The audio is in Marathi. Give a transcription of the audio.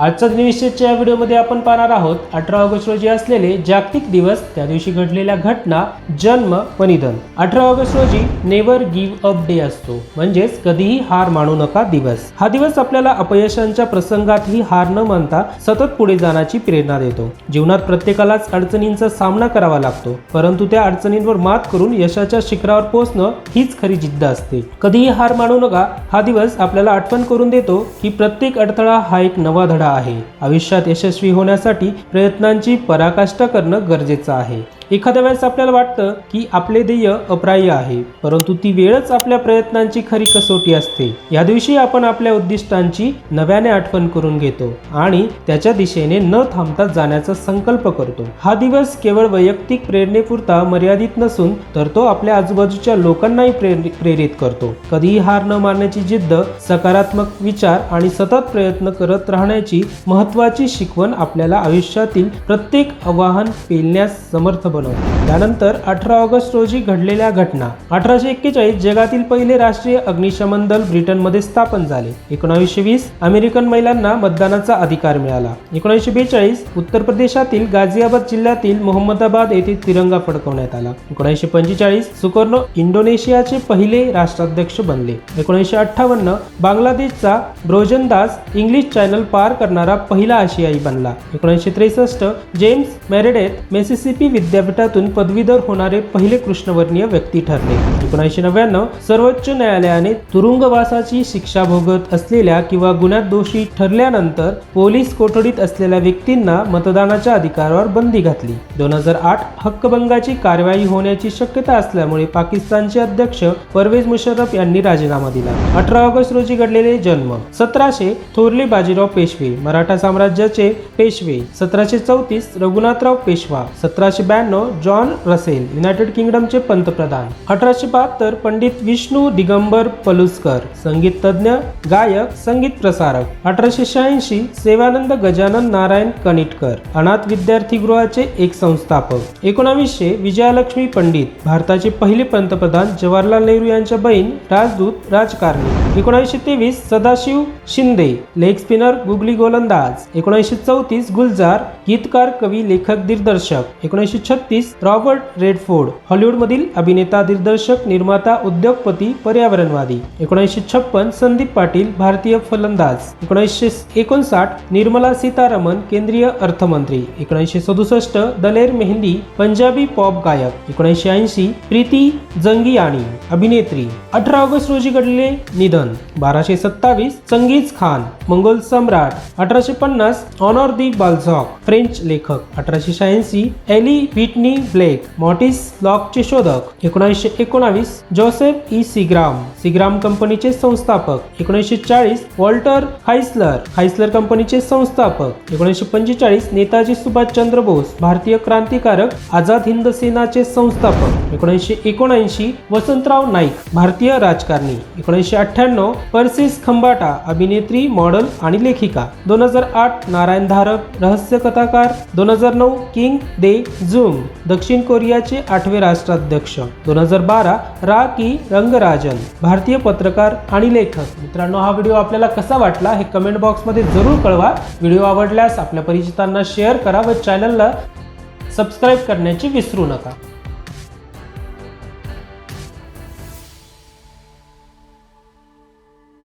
आजच्या निश्चितच्या या व्हिडिओमध्ये आपण पाहणार आहोत अठरा ऑगस्ट रोजी असलेले जागतिक दिवस त्या दिवशी घडलेल्या घटना जन्म व निधन. अठरा ऑगस्ट रोजी नेव्हर गिव्ह अप डे असतो म्हणजेच कधीही हार मानू नका दिवस. हा दिवस आपल्याला अपयशांच्या प्रसंगातही हार न मानता सतत पुढे जाण्याची प्रेरणा देतो. जीवनात प्रत्येकालाच अडचणींचा सामना करावा लागतो परंतु त्या अडचणींवर मात करून यशाच्या शिखरावर पोहोचणं हीच खरी जिद्द असते. कधीही हार मानू नका हा दिवस आपल्याला आठवण करून देतो की प्रत्येक अडथळा हा एक नवा धडा आहे. आयुष्यात यशस्वी होण्यासाठी प्रयत्नांची पराकाष्ठा करणं गरजेचं आहे. एखाद्या वेळेस आपल्याला वाटतं की आपले ध्येय अप्राह्य आहे परंतु ती वेळच आपल्या प्रयत्नांची खरी कसोटी असते. या दिवशी आपण आपल्या उद्दिष्टांची नव्याने आठवण करून घेतो आणि त्याच्या दिशेने न थांबता जाण्याचा संकल्प करतो. हा दिवस केवळ वैयक्तिक प्रेरणेपुरता मर्यादित नसून तर तो आपल्या आजूबाजूच्या लोकांनाही प्रेर- प्रेरित करतो. कधीही हार न मानण्याची जिद्द सकारात्मक विचार आणि सतत प्रयत्न करत राहण्याची महत्वाची शिकवण आपल्याला आयुष्यातील प्रत्येक आव्हान पेलण्यास समर्थ बनवते त्यानंतर अठरा ऑगस्ट रोजी घडलेल्या घटना. अठराशे एक्केचाळीस जगातील पहिले राष्ट्रीय अग्निशमन दल ब्रिटनमध्ये स्थापन झाले. एकोणावीसशे वीस अमेरिकन महिलांना मतदानाचा अधिकार मिळाला. एकोणीसशे बेचाळीस उत्तर प्रदेशातील गाझियाबाद जिल्ह्यातील मोहम्मदाबाद येथे तिरंगा फडकवण्यात आला. एकोणीसशे पंचेचाळीस सुकर्णो इंडोनेशियाचे पहिले राष्ट्राध्यक्ष बनले. एकोणीसशे अठ्ठावन्न बांगलादेशचा ब्रोजनदास इंग्लिश चॅनल पार करणारा पहिला आशियाई बनला. एकोणीसशे त्रेसष्ट जेम्स मेरेडेथ मेसिसिपी विद्यापीठ व्यासपीठातून पदवीधर होणारे पहिले कृष्णवर्णीय व्यक्ती ठरले. एकोणीसशे नव्याण्णव सर्वोच्च न्यायालयाने तुरुंगवासाची शिक्षा भोगत असलेल्या किंवा गुन्ह्यात दोषी ठरल्यानंतर पोलीस कोठडीत असलेल्या व्यक्तींना मतदानाच्या अधिकारावर बंदी घातली. दोन हजार आठ हक्कभंगाची कारवाई होण्याची शक्यता असल्यामुळे पाकिस्तानचे अध्यक्ष परवेज मुशर्रफ यांनी राजीनामा दिला. अठरा ऑगस्ट रोजी घडलेले जन्म. सतराशे थोरले बाजीराव पेशवे मराठा साम्राज्याचे पेशवे. सतराशे चौतीस रघुनाथराव पेशवा. सतराशे ब्याण्णव जॉन रसेल युनायटेड किंगडमचे पंतप्रधान. अठराशे बहात्तर पंडित विष्णू दिगंबर पलुसकर संगीत तज्ञ गायक संगीत प्रसारक. अठराशे शहाऐंशी सेवानंद गजानन नारायण कनिटकर अनाथ विद्यार्थी गृहाचे एक संस्थापक. एकोणावीसशे विजयालक्ष्मी पंडित भारताचे पहिले पंतप्रधान जवाहरलाल नेहरू यांच्या बहीण राजदूत राजकारणी. एकोणीसशे तेवीस Sadashiv Shinde leg spinner googly गोलंदाज. एकोणीसशे चौतीस गुलजार गीतकार कवी लेखक दिग्दर्शक. एकोणीसशे छत्तीस रॉबर्ट रेडफोर्ड हॉलिवूडमधील अभिनेता दिग्दर्शक निर्माता उद्योगपती पर्यावरणवादी. एकोणीसशे छप्पन संदीप पाटील भारतीय फलंदाज. एकोणीसशे एकोणसाठ निर्मला सीतारामन केंद्रीय अर्थमंत्री. एकोणीसशे सदुसष्ट दलेर मेहंदी पंजाबी पॉप गायक. एकोणीसशे ऐंशी प्रीती जंगियाणी अभिनेत्री. अठरा ऑगस्ट रोजी घडलेले निधन. बाराशे सत्तावीस चंगीज खान मंगोल सम्राट. अठराशे पन्नास ऑनॉर दी बाल्झॉक फ्रेंच लेखक. अठराशे शहाऐंशी Eli Whitney Blake mortise लॉकचे शोधक एकोणीसशे एकोणावीस जोसेफ ई सिग्राम सिग्राम कंपनीचे संस्थापक एकोणीसशे चाळीस वॉल्टर हायस्लर हायस्लर कंपनीचे संस्थापक एकोणीसशे पंचेचाळीस नेताजी सुभाषचंद्र बोस भारतीय क्रांतिकारक आझाद हिंद सेनाचे संस्थापक एकोणीसशे एकोणऐंशी वसंतराव नाईक भारतीय राजकारणी एकोणीसशे अठ्ठ्याण्णव पर्सिस खंबाटा अभिनेत्री मॉडेल आणि लेखिका दोन हजार आठ नारायण धारक रहस्य कथाकार दोन हजार नऊ किंग दे झूम झुंग दक्षिण कोरियाचे आठवे राष्ट्राध्यक्ष. दोन हजार बारा रा की रंगराजन भारतीय पत्रकार आणि लेखक. मित्रांनो हा व्हिडिओ आपल्याला कसा वाटला हे कमेंट बॉक्समध्ये जरूर कळवा. व्हिडिओ आवडल्यास आपल्या परिचितांना शेअर करा व चॅनलला सबस्क्राईब करण्याची विसरू नका.